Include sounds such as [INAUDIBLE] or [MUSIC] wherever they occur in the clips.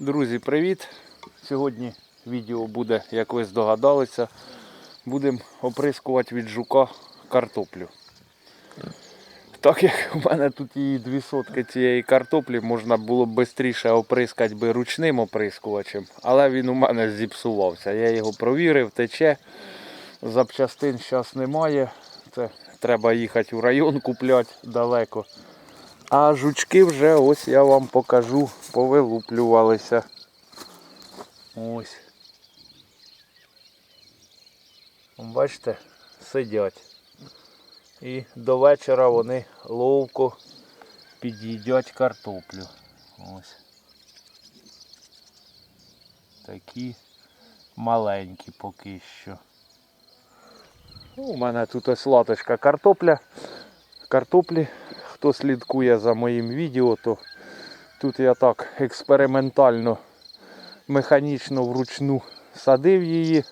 Друзі, привіт! Сьогодні відео буде, як ви здогадалися, будемо оприскувати від жука картоплю. Так як у мене тут і дві сотки цієї картоплі, можна було б швидше оприскати би ручним оприскувачем, але він у мене зіпсувався. Я його провірив, тече, запчастин зараз немає. Це треба їхати у район купляти далеко. А жучки вже ось я вам покажу, повилуплювалися. Ось. Бачите, сидять. І до вечора вони ловко під'їдять картоплю. Ось. Такі маленькі поки що. У мене тут ось латочка картопля. Картоплі. Хто слідкує за моїм відео, то тут я так експериментально, механічно вручну садив її,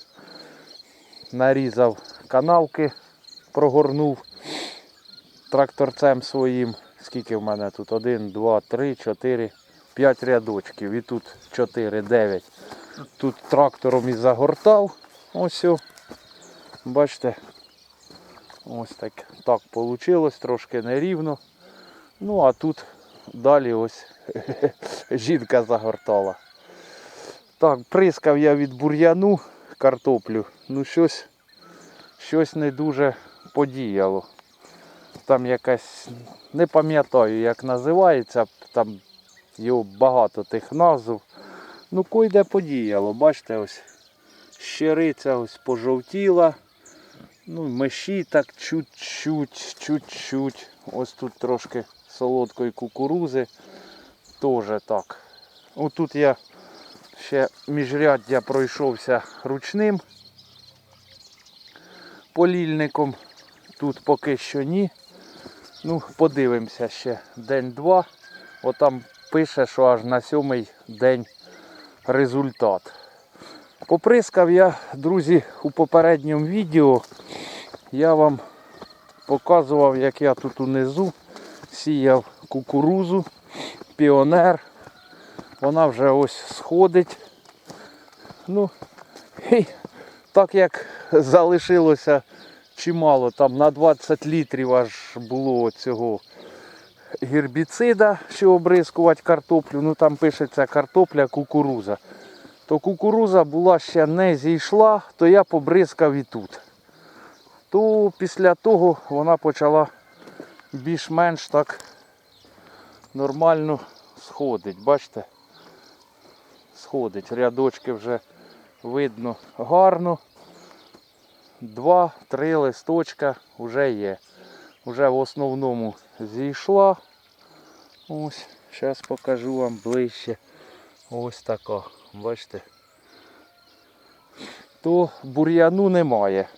нарізав канавки, прогорнув тракторцем своїм. Скільки в мене тут? Один, два, три, чотири, п'ять рядочків. І тут 4, 9. Тут трактором і загортав. Ось. о. Бачите, Ось так так вийшло, трошки нерівно. Ну а тут далі ось [LAUGHS] жінка загортала. Так, прискав я від бур'яну картоплю. Ну щось, щось не дуже подіяло. Там якась, не пам'ятаю як називається, там його багато тих назв. Ну койде подіяло, бачите, ось щириця ось пожовтіла. Ну, меші так чуть-чуть, чуть-чуть. Ось тут трошки солодкої кукурузи. Теж так. Отут я ще міжряддя пройшовся ручним полільником. Тут поки що ні. Ну, подивимося ще день-два. Отам пише, що аж на сьомий день результат. Поприскав я, друзі, у попередньому відео. Я вам показував, як я тут унизу сіяв кукурузу, піонер. Вона вже ось сходить. Ну, і так як залишилося чимало, там на 20 літрів аж було цього гербіцида, що обрискувати картоплю. Ну там пишеться картопля, кукуруза. То кукуруза була ще не зійшла, то я побризкав і тут то після того вона почала більш-менш так нормально сходить. Бачите? Сходить. Рядочки вже видно гарно. Два-три листочка вже є. Вже в основному зійшла. Ось, зараз покажу вам ближче. Ось така. Бачите? То бур'яну немає.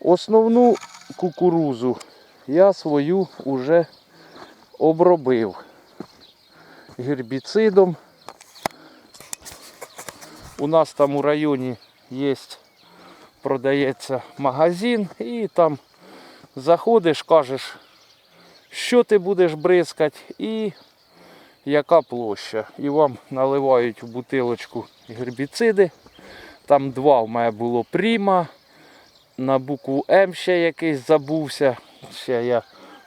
Основну кукурузу я свою вже обробив гербіцидом. У нас там у районі є, продається магазин і там заходиш, кажеш, що ти будеш бризкати і яка площа. І вам наливають в бутилочку гербіциди. Там два в мене було пріма на букву М ще якийсь забувся. Ще я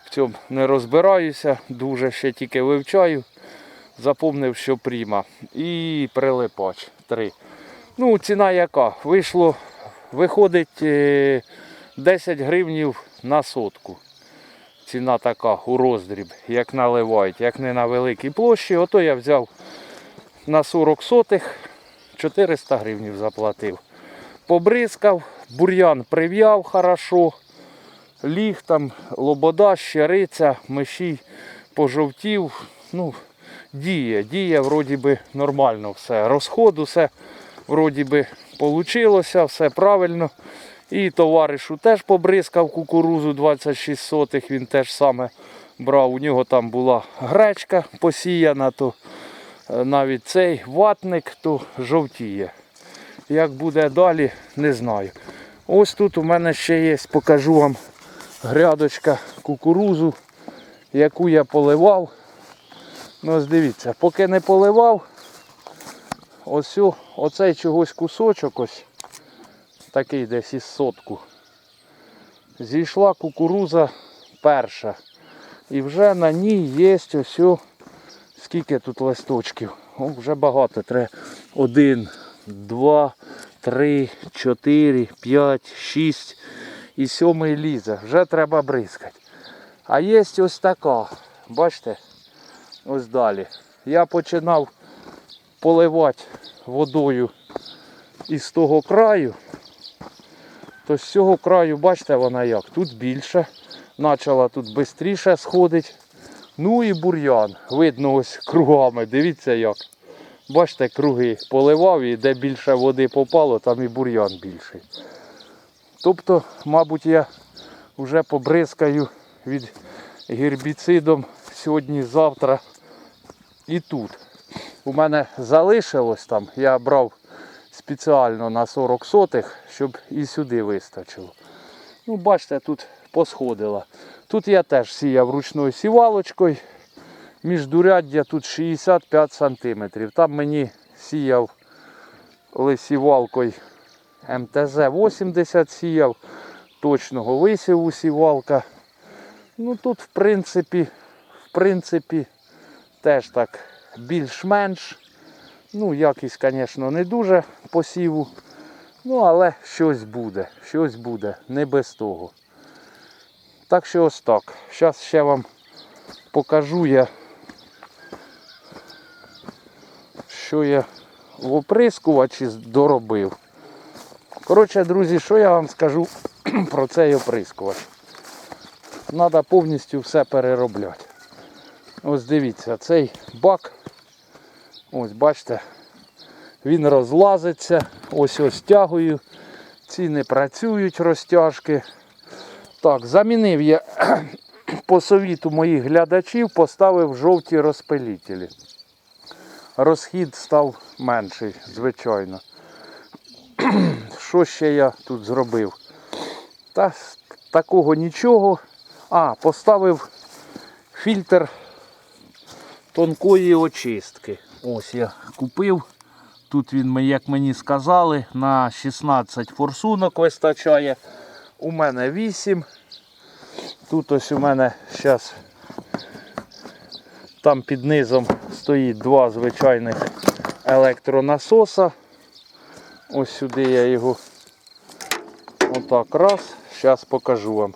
в цьому не розбираюся, дуже ще тільки вивчаю. Запомнив, що пріма. І прилипач. Три. Ну, ціна яка? Вийшло, виходить е, 10 гривнів на сотку. Ціна така у роздріб, як наливають, як не на великій площі. Ото я взяв на 40 сотих, 400 гривнів заплатив. Побризкав, бур'ян прив'яв хорошо, ліг там, лобода, щериця, мишій пожовтів. Ну, діє, діє, вроді би нормально все. Розход, все вроді би получилося, все правильно. І товаришу теж побризкав кукурузу 26 сотих, він теж саме брав. У нього там була гречка посіяна, то е, навіть цей ватник то жовтіє. Як буде далі, не знаю. Ось тут у мене ще є, покажу вам грядочка кукурузу, яку я поливав. Ну дивіться, поки не поливав, ось оцей чогось кусочок ось, такий десь із сотку. Зійшла кукуруза перша. І вже на ній є ось скільки тут листочків. О, вже багато. Треба один, два, три, чотири, п'ять, шість і сьомий лізе. Вже треба бризкати. А є ось така. Бачите? Ось далі. Я починав поливати водою із того краю. То з цього краю, бачите, вона як? Тут більше. Почала тут швидше сходить. Ну і бур'ян. Видно ось кругами. Дивіться як. Бачите, круги поливав і де більше води попало, там і бур'ян більший. Тобто, мабуть, я вже побризкаю від гербіцидом сьогодні-завтра і тут. У мене залишилось там, я брав спеціально на 40 сотих, щоб і сюди вистачило. Ну, Бачите, тут посходило. Тут я теж сіяв ручною сівалочкою. Між Міждуряддя тут 65 см. Там мені сіяв лисівалкою МТЗ-80 сіяв, точного висіву сівалка. Ну Тут в принципі, в принципі, теж так більш-менш. Ну, якість, звісно, не дуже посіву. Ну, але щось буде, щось буде, не без того. Так що ось так. Зараз ще вам покажу я, що я в оприскувачі доробив. Коротше, друзі, що я вам скажу [CLEARS THROAT] про цей оприскувач. Треба повністю все переробляти. Ось дивіться, цей бак, ось бачите, він розлазиться, ось ось тягую. Ці не працюють розтяжки. Так, замінив я [CLEARS THROAT] по совіту моїх глядачів, поставив жовті розпилітелі. Розхід став менший, звичайно. [CLEARS THROAT] Що ще я тут зробив? Та такого нічого. А, поставив фільтр тонкої очистки. Ось я купив. Тут він, як мені сказали, на 16 форсунок вистачає. У мене 8. Тут ось у мене зараз там під низом стоїть два звичайних електронасоса. Ось сюди я його отак раз. Зараз покажу вам.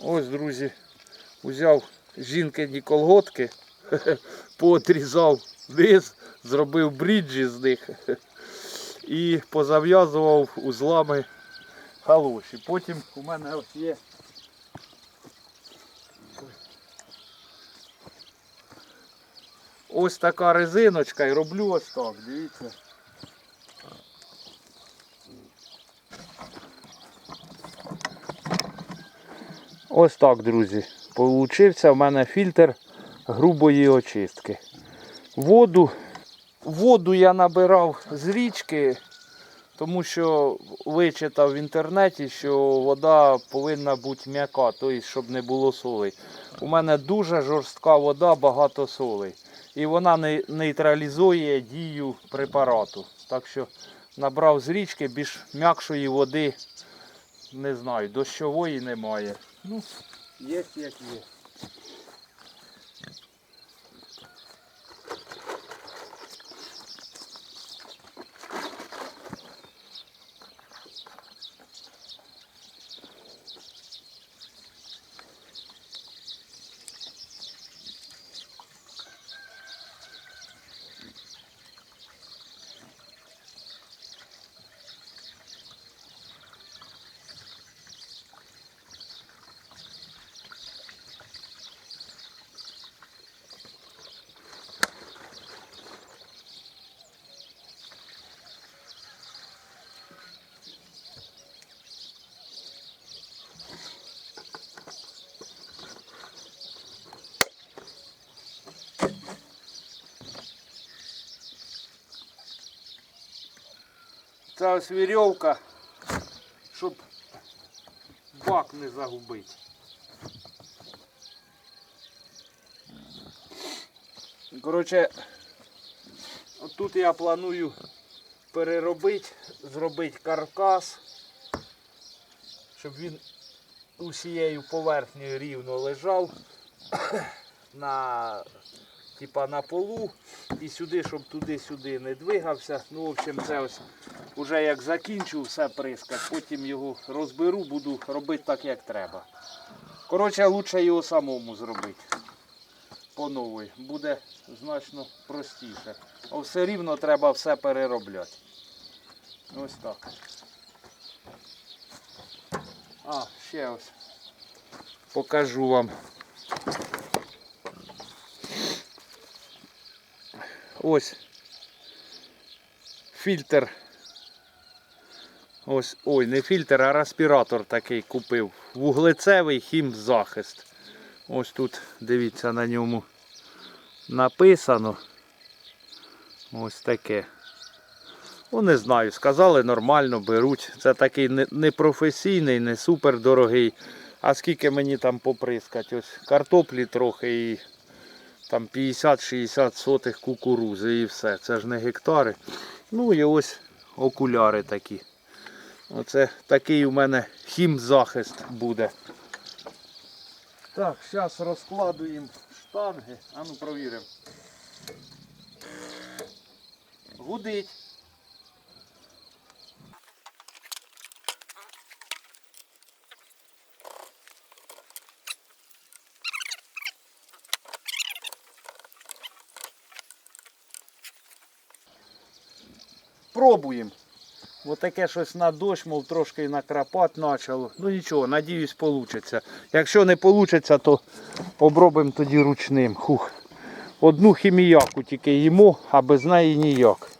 Ось, друзі, взяв жінкині колготки, [LAUGHS] поотрізав низ, зробив бріджі з них [LAUGHS] і позав'язував узлами галоші. Потім у мене ось є ось така резиночка і роблю ось так, дивіться. Ось так, друзі. Получився в мене фільтр грубої очистки. Воду, воду я набирав з річки, тому що вичитав в інтернеті, що вода повинна бути м'яка, тобто, щоб не було солей. У мене дуже жорстка вода, багато солей. І вона не- нейтралізує дію препарату. Так що набрав з річки більш м'якшої води, не знаю, дощової немає. Ну, є як є. Це ось вірьовка, щоб бак не загубити. Коротше, тут я планую переробити, зробити каркас, щоб він усією поверхнею рівно лежав [COUGHS] на, типа, на полу і сюди, щоб туди-сюди не двигався. Ну, в общем, це ось уже як закінчу все прискати, потім його розберу, буду робити так, як треба. Коротше, лучше його самому зробити. По новій. Буде значно простіше. А все рівно треба все переробляти. Ось так. А, ще ось. Покажу вам. Ось фільтр. Ось, ой, не фільтр, а респіратор такий купив. Вуглецевий хімзахист. Ось тут, дивіться, на ньому написано. Ось таке. Ну, не знаю, сказали нормально, беруть. Це такий не, не супер дорогий. А скільки мені там поприскати? Ось картоплі трохи і там 50-60 сотих кукурузи і все. Це ж не гектари. Ну і ось окуляри такі. Оце такий у мене хімзахист буде. Так, зараз розкладуємо штанги. А ну провіримо. Гудить. Пробуємо. Ось таке щось на дощ, мов трошки і накрапати почало. Ну нічого, надіюсь, вийде. Якщо не вийде, то попробуємо тоді ручним. Хух. Одну хіміяку тільки їмо, а без неї ніяк.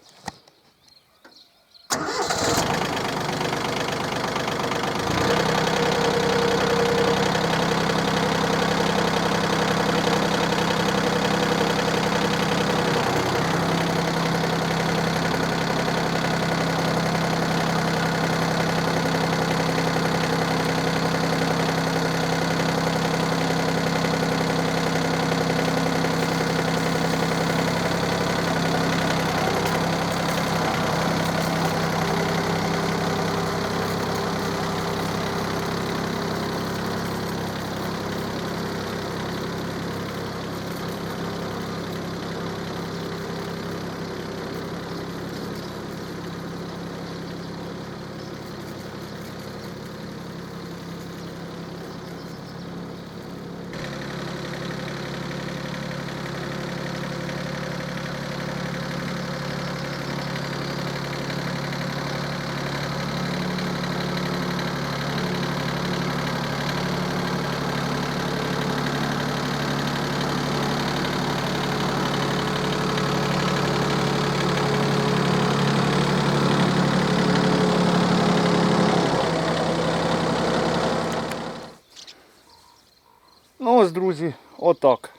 Друзі, отак.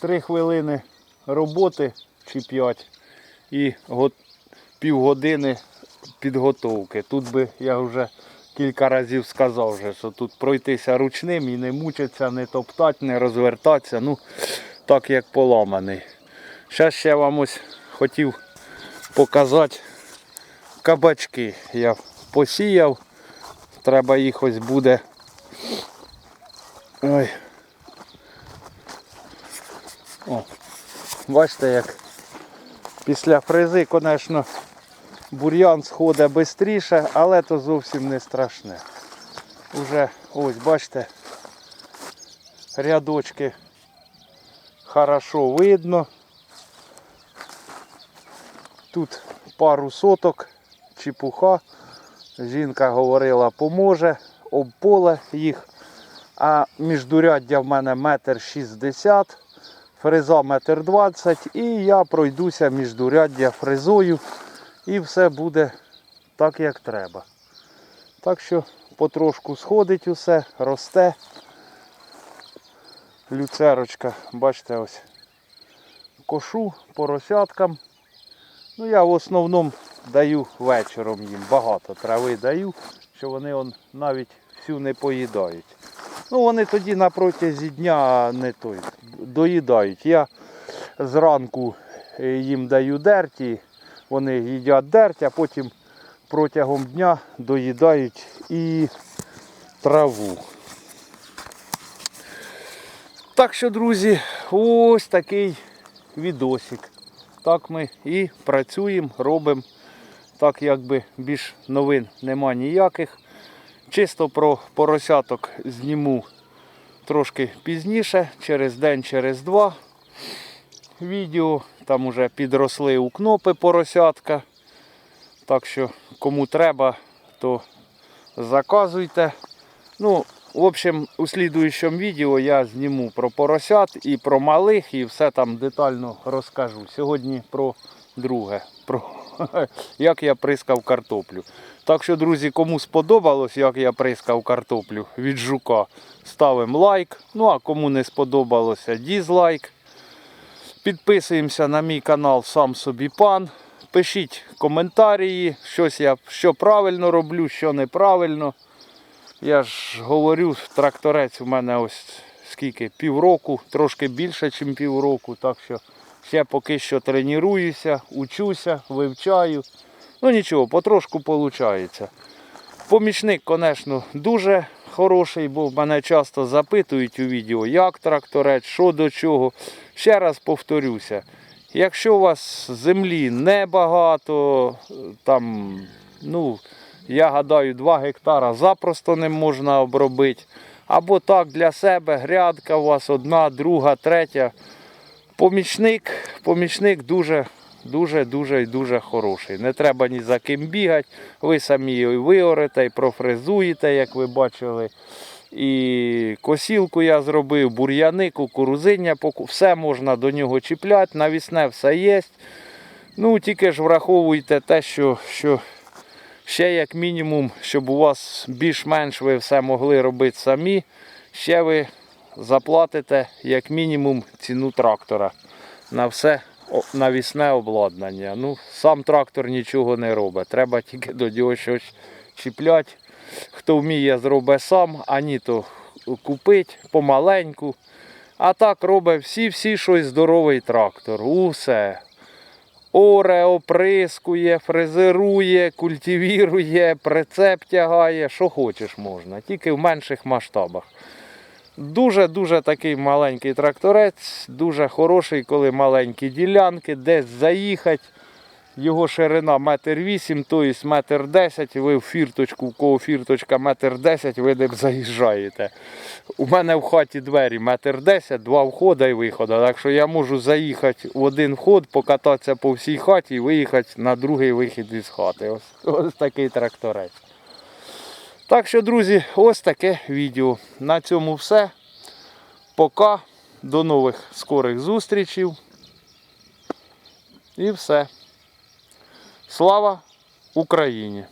Три хвилини роботи чи п'ять і півгодини підготовки. Тут би я вже кілька разів сказав, що тут пройтися ручним і не мучитися, не топтати, не розвертатися. Ну, так як поламаний. Зараз ще вам ось хотів показати кабачки. Я посіяв. Треба їх ось буде. Ой. Бачите, як після фрези, звісно, бур'ян сходить швидше, але то зовсім не страшне. Уже ось, бачите, рядочки хорошо видно. Тут пару соток, чепуха. Жінка говорила, поможе, об поле їх. А міждуряддя в мене метр шістдесят, фреза метр двадцять і я пройдуся міждуряддя фрезою і все буде так, як треба. Так що потрошку сходить усе, росте. Люцерочка, бачите, ось кошу поросяткам. Ну я в основному даю вечором їм багато трави даю, що вони он навіть всю не поїдають. Ну вони тоді на протязі дня не той, доїдають. Я зранку е, їм даю дерті, вони їдять дерть, а потім протягом дня доїдають і траву. Так що, друзі, ось такий відосик. Так ми і працюємо, робимо. Так якби більш новин нема ніяких. Чисто про поросяток зніму трошки пізніше, через день, через два відео. Там уже підросли у кнопи поросятка. Так що кому треба, то заказуйте. Ну, в общем, у слідуючому відео я зніму про поросят і про малих, і все там детально розкажу. Сьогодні про друге, про [LAUGHS] як я прискав картоплю. Так що, друзі, кому сподобалось, як я прискав картоплю від жука, ставимо лайк. Ну а кому не сподобалося, дізлайк. Підписуємося на мій канал Сам собі пан. Пишіть коментарі, щось я що правильно роблю, що неправильно. Я ж говорю, тракторець у мене ось скільки, півроку, трошки більше, ніж півроку. Так що ще поки що тренуюся, учуся, вивчаю. Ну нічого, потрошку виходить. Помічник, звісно, дуже хороший, бо мене часто запитують у відео, як тракторець, що до чого. Ще раз повторюся. Якщо у вас землі небагато, там, ну, я гадаю, 2 гектара запросто не можна обробити. Або так для себе грядка у вас одна, друга, третя. Помічник, помічник дуже, дуже, дуже і дуже хороший. Не треба ні за ким бігати. Ви самі його виорете і профрезуєте, як ви бачили. І косілку я зробив, бур'яни, кукурузиння, все можна до нього чіпляти, навісне все є. Ну, тільки ж враховуйте те, що, що ще як мінімум, щоб у вас більш-менш ви все могли робити самі, ще ви заплатите як мінімум ціну трактора на все навісне обладнання. Ну, сам трактор нічого не робить. Треба тільки до нього щось чіпляти. Хто вміє, зробить сам, а ні, то купить помаленьку. А так робить всі-всі щось здоровий трактор. Усе. Оре, оприскує, фрезерує, культивірує, прицеп тягає, що хочеш можна, тільки в менших масштабах. Дуже-дуже такий маленький тракторець, дуже хороший, коли маленькі ділянки, десь заїхати. Його ширина метр вісім, тобто метр десять, ви в фірточку, в кого фірточка метр десять, ви не заїжджаєте. У мене в хаті двері метр десять, два входи і виходи. Так що я можу заїхати в один вход, покататися по всій хаті і виїхати на другий вихід із хати. Ось, ось такий тракторець. Так що, друзі, ось таке відео. На цьому все. Пока. До нових скорих зустрічей. І все. Слава Україні!